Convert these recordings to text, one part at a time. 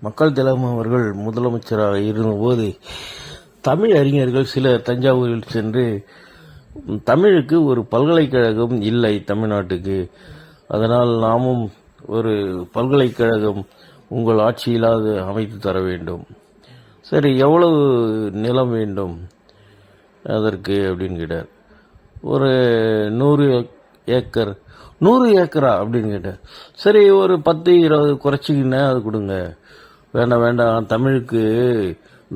மக்கள் திலகம் அவர்கள் முதலமைச்சராக இருந்தபோது தமிழ் அறிஞர்கள் சிலர் தஞ்சாவூரில் சென்று தமிழுக்கு ஒரு பல்கலைக்கழகம் இல்லை தமிழ்நாட்டுக்கு. அதனால் நாமும் ஒரு பல்கலைக்கழகம் உங்கள் ஆட்சியிலாது அமைத்து தர வேண்டும். சரி எவ்வளவு நிலம் வேண்டும் அதற்கு அப்படின்னு கேட்டார். ஒரு நூறு ஏக்கர். நூறு ஏக்கரா அப்படின்னு கேட்டார். சரி ஒரு பத்து இருபது குறைச்சிங்கன்னா அது கொடுங்க. வேண்டாம் வேண்டாம் தமிழுக்கு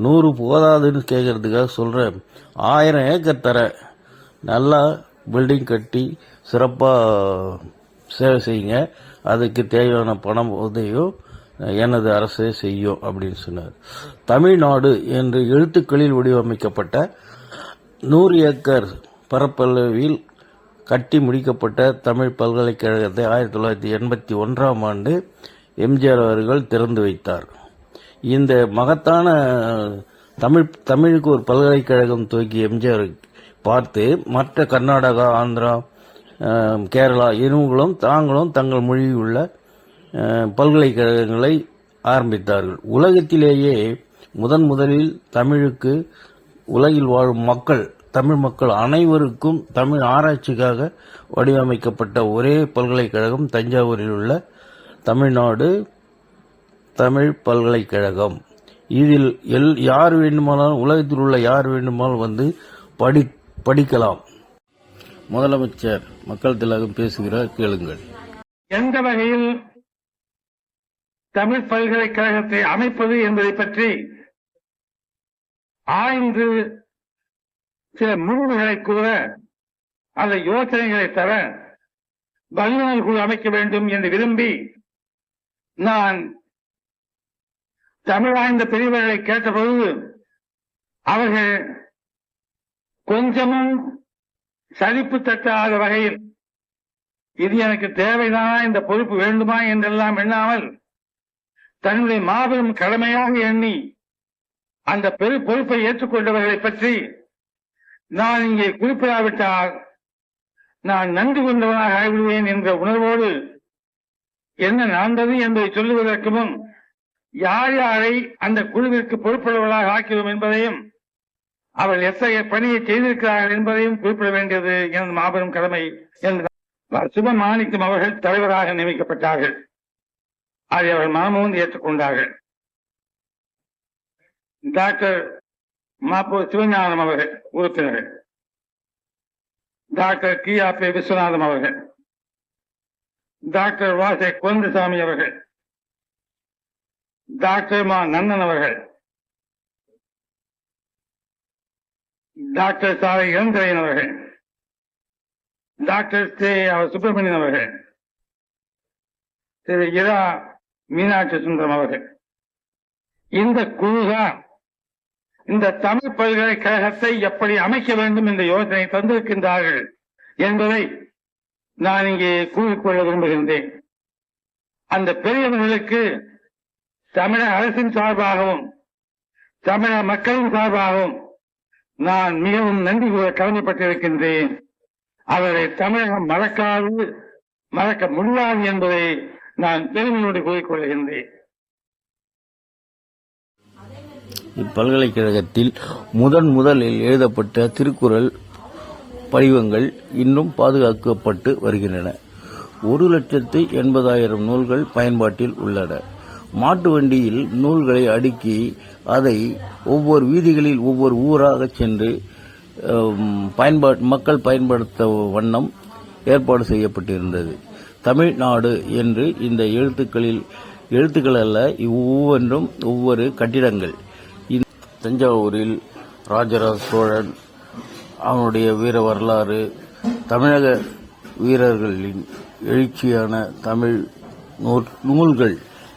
நூறு போதாதுன்னு கேட்கறதுக்காக சொல்கிறேன் ஆயிரம் ஏக்கர் தர நல்லா பில்டிங் கட்டி சிறப்பாக சேவை செய்யுங்க. அதுக்கு தேவையான பணம் உதவியும் எனது அரசே செய்யும் அப்படின்னு சொன்னார். தமிழ்நாடு என்று எழுத்துக்களில் வடிவமைக்கப்பட்ட நூறு ஏக்கர் பரப்பளவில் கட்டி முடிக்கப்பட்ட தமிழ் பல்கலைக்கழகத்தை ஆயிரத்தி தொள்ளாயிரத்தி எண்பத்தி ஒன்றாம் ஆண்டு எம்ஜிஆர் அவர்கள் திறந்து வைத்தார். இந்த மகத்தான தமிழ் தமிழுக்கு ஒரு பல்கலைக்கழகம் துவக்கி எம்ஜிஆர் பார்த்து மற்ற கர்நாடகா ஆந்திரா கேரளா இவங்களும் தாங்களும் தங்கள் மொழியில் உள்ள பல்கலைக்கழகங்களை ஆரம்பித்தார்கள். உலகத்திலேயே முதன் முதலில் தமிழுக்கு உலகில் வாழும் மக்கள் தமிழ் மக்கள் அனைவருக்கும் தமிழ் ஆராய்ச்சிக்காக வடிவமைக்கப்பட்ட ஒரே பல்கலைக்கழகம் தஞ்சாவூரில் உள்ள தமிழ்நாடு தமிழ் பல்கலைக்கழகம். இதில் எல் யார் வேண்டுமானாலும் உலகத்தில் உள்ள யார் வேண்டுமானாலும் வந்து படி படிக்கலாம். முதலமைச்சர் மக்கள் திலகம் பேசுகிறார் கேளுங்கள். எந்த வகையில் தமிழ் பல்கலைக்கழகத்தை அமைப்பது என்பதை பற்றி ஆய்ந்து சில முடிவுகளை கூற அந்த யோசனைகளை தர வல்லுநர் குழு அமைக்க வேண்டும் என்று விரும்பி நான் தமிழாய்ந்த பெரியவர்களை கேட்டபொழுது அவர்கள் கொஞ்சமும் சலிப்பு தட்டாத வகையில் இது எனக்கு தேவைதானா இந்த பொறுப்பு வேண்டுமா? என்றெல்லாம் எண்ணாமல் தன்னுடைய மாபெரும் கடமையாக எண்ணி அந்த பெரு பொறுப்பை ஏற்றுக்கொண்டவர்களை பற்றி நான் இங்கே குறிப்பிடாவிட்டால் நான் நன்றி கொண்டவனாக ஆகிவிடுவேன் என்ற உணர்வோடு என்ன நடந்தது? என்பதை சொல்லுவதற்கு முன் யார் யாரை அந்த குழுவிற்கு பொறுப்புள்ளவர்களாக ஆக்கிறோம் என்பதையும் அவர்கள் எத்தகைய பணியை செய்திருக்கிறார்கள் என்பதையும் குறிப்பிட வேண்டியது எனது மாபெரும் கடமை என்று சுபமாணிக்கம் அவர்கள் தலைவராக நியமிக்கப்பட்டார்கள். அதை அவர்கள் மனமோந்து ஏற்றுக்கொண்டார்கள். டாக்டர் மாப்போ சிவஞானம் அவர்கள் உறுப்பினர்கள். டாக்டர் கி ஆ பே விஸ்வநாதம் அவர்கள். டாக்டர் வாசே குழந்தைசாமி அவர்கள். டாக்டர் மா நன்னன் அவர்கள். டாக்டர் சாலை இளந்திரையன் அவர்கள். டாக்டர் ஸ்ரீ அவர் சுப்பிரமணியன் அவர்கள். திரு இரா மீனாட்சி சுந்தரம் அவர்கள். இந்த குழுதான் இந்த தமிழ் பல்கலைக்கழகத்தை எப்படி அமைக்க வேண்டும் என்ற யோசனை தந்திருக்கின்றார்கள் என்பதை நான் இங்கே கூறிக்கொள்ள விரும்புகின்றேன். அந்த பெரியவர்களுக்கு தமிழக அரசின் சார்பாகவும் தமிழக மக்களின் சார்பாகவும் நான் மிகவும் நன்றி கூற கடமைப்பட்டிருக்கின்றேன். அவரை தமிழகம் மறக்காது மறக்க முடியாது என்பதை நான் பெருமையோடு கூறிக்கொள்கின்றேன். இப்பல்கலைக்கழகத்தில் முதன் முதலில் எழுதப்பட்ட திருக்குறள் படிவங்கள் இன்னும் பாதுகாக்கப்பட்டு வருகின்றன. ஒரு லட்சத்து எண்பதாயிரம் நூல்கள் பயன்பாட்டில் உள்ளன. மாட்டு வண்டியில் நூல்களை அடுக்கி அதை ஒவ்வொரு வீதிகளில் ஒவ்வொரு ஊராக சென்று அம், பயன்பாட் மக்கள் பயன்படுத்த வண்ணம் ஏற்பாடு செய்யப்பட்டிருந்தது. தமிழ்நாடு என்று இந்த எழுத்துக்களில் எழுத்துக்கள் அல்ல ஒவ்வொன்றும் ஒவ்வொரு கட்டிடங்கள். தஞ்சாவூரில் ராஜராஜ சோழன் அவனுடைய வீர வரலாறு தமிழக வீரர்களின் எழுச்சியான தமிழ் நூல் நூல்கள்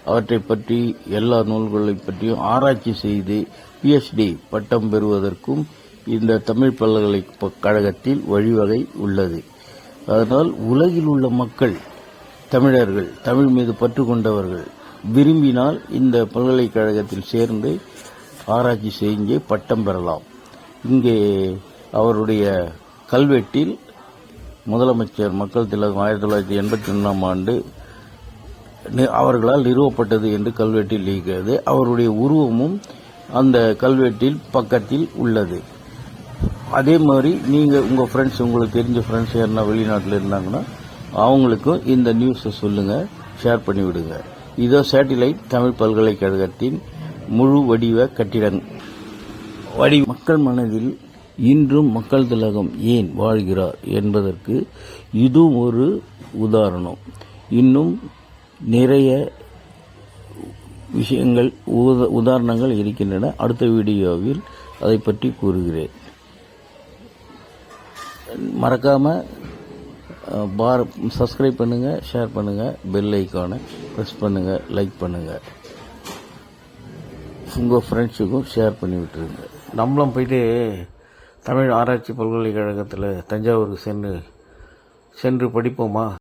அவற்றை பற்றி எல்லா நூல்களை பற்றியும் ஆராய்ச்சி செய்து பிஎச்டி பட்டம் பெறுவதற்கும் இந்த தமிழ் பல்கலைக்கழகத்தில் வழிவகை உள்ளது. அதனால் உலகில் உள்ள மக்கள் தமிழர்கள் தமிழ் மீது பற்று கொண்டவர்கள் விரும்பினால் இந்த பல்கலைக்கழகத்தில் சேர்ந்து ஆராய்ச்சி செஞ்சு பட்டம் பெறலாம். இங்கே அவருடைய கல்வெட்டில் முதலமைச்சர் மக்கள் திலகம் ஆயிரத்தி தொள்ளாயிரத்தி எண்பத்தி ஒன்றாம் ஆண்டு அவர்களால் நிறுவப்பட்டது என்று கல்வெட்டில் இருக்கிறது. அவருடைய உருவமும் அந்த கல்வெட்டில் பக்கத்தில் உள்ளது. அதே மாதிரி நீங்கள் உங்கள் ஃப்ரெண்ட்ஸ் உங்களுக்கு தெரிஞ்ச ஃப்ரெண்ட்ஸ் யாருன்னா வெளிநாட்டில் இருந்தாங்கன்னா அவங்களுக்கும் இந்த நியூஸை சொல்லுங்கள் ஷேர் பண்ணி விடுங்க. இதோ சேட்டிலைட் தமிழ் பல்கலைக்கழகத்தின் முழு வடிவ கட்டிடம். வடி மக்கள் மனதில் இன்றும் மக்கள் திலகம் ஏன் வாழ்கிறார் என்பதற்கு இதுவும் ஒரு உதாரணம். இன்னும் நிறைய விஷயங்கள் உத- உதாரணங்கள் இருக்கின்றன. அடுத்த வீடியோவில் அதை பற்றி கூறுகிறேன். மறக்காமல் பார் சப்ஸ்கிரைப் பண்ணுங்கள் ஷேர் பண்ணுங்கள் பெல் ஐக்கானை ப்ரெஸ் பண்ணுங்கள் லைக் பண்ணுங்கள் உங்கள் ஃப்ரெண்ட்ஸுக்கும் ஷேர் பண்ணி விட்டுருங்க. நம்மளும் போயிட்டு தமிழ் ஆராய்ச்சி பல்கலைக்கழகத்தில் தஞ்சாவூருக்கு சென்று சென்று படிப்போமா?